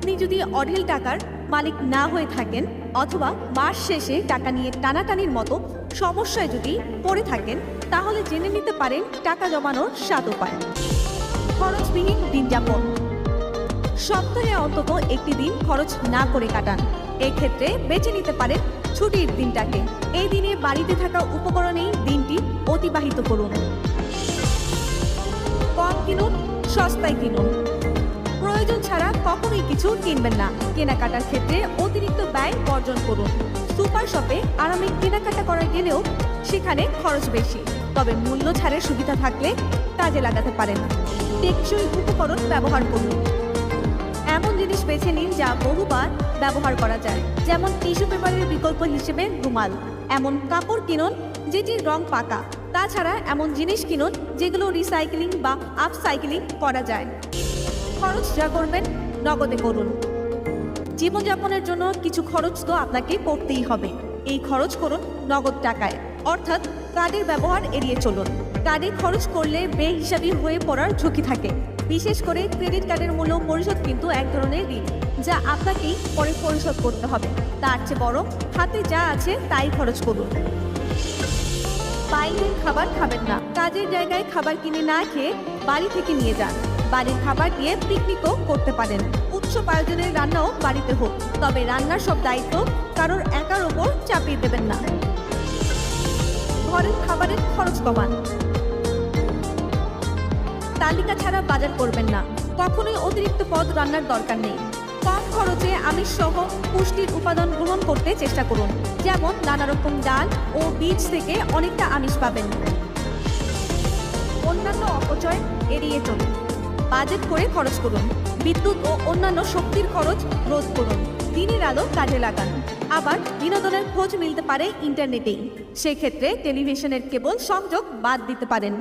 আপনি যদি অঢেল টাকার মালিক না হয়ে থাকেন অথবা মাস শেষে টাকা নিয়ে টানাটানির মতো সমস্যায় যদি পড়ে থাকেন, তাহলে জেনে নিতে পারেন টাকা জমানোর সাত উপায়। খরচবিহীন দিন যাপন। সপ্তাহে অন্তত একটি দিন খরচ না করে কাটান। এক্ষেত্রে বেছে নিতে পারেন ছুটির দিনটাকে। এই দিনে বাড়িতে থাকা উপকরণেই দিনটি অতিবাহিত করুন। কম কিনুন, সস্তায় কিনুন। প্রয়োজন ছাড়া কখনোই কিছু কিনবেন না। কেনাকাটার ক্ষেত্রে অতিরিক্ত ব্যয় বর্জন করুন। সুপার শপে আরামে কেনাকাটা করা গেলেও সেখানে খরচ বেশি। তবে মূল্য ছাড়ের সুবিধা থাকলে কাজে লাগাতে পারেন। টেকসই উপকরণ ব্যবহার করুন। এমন জিনিস বেছে নিন যা বহুবার ব্যবহার করা যায়। যেমন টিস্যু পেপারের বিকল্প হিসেবে রুমাল। এমন কাপড় কিনুন যেটির রং পাকা। তাছাড়া এমন জিনিস কিনুন যেগুলো রিসাইক্লিং বা আপসাইক্লিং করা যায়। খরচ যা করবেন, নগদে করুন। জীবনযাপনের জন্য কিছু খরচ তো আপনাকে করতেই হবে। এই খরচ করুন নগদ টাকায়। অর্থাৎ কার্ডের ব্যবহার এড়িয়ে চলুন। কার্ডে খরচ করলে বে বেহিসাবি হয়ে পড়ার ঝুঁকি থাকে। বিশেষ করে ক্রেডিট কার্ডের মূল্য পরিশোধ কিন্তু এক ধরনের ঋণ, যা আপনাকেই পরে পরিশোধ করতে হবে। তার চেয়ে বরং হাতে যা আছে তাই খরচ করুন। বাইরের খাবার খাবেন না। কাজের জায়গায় খাবার কিনে না খেয়ে বাড়ি থেকে নিয়ে যান। বাড়ির খাবার দিয়ে পিকনিকও করতে পারেন। উৎসব আয়োজনের রান্নাও বাড়িতে হোক। তবে রান্নার সব দায়িত্ব কারোর একার ওপর চাপিয়ে দেবেন না। ঘরের খাবারের খরচ কমান। তালিকা ছাড়া বাজার করবেন না। কখনোই অতিরিক্ত পদ রান্নার দরকার নেই। কম খরচে আমিষ সহ পুষ্টির উপাদান গ্রহণ করতে চেষ্টা করুন। যেমন নানা রকম ডাল ও বীজ থেকে অনেকটা আমিষ পাবেন। অন্যান্য অপচয় এড়িয়ে চলুন। বাজেট করে খরচ করুন। বিদ্যুৎ ও অন্যান্য শক্তির খরচ রোধ করুন। দিনের আলো কাজে লাগান। আবার বিনোদনের খোঁজ মিলতে পারে ইন্টারনেটেই সেক্ষেত্রে টেলিভিশনের কেবল সংযোগ বাদ দিতে পারেন।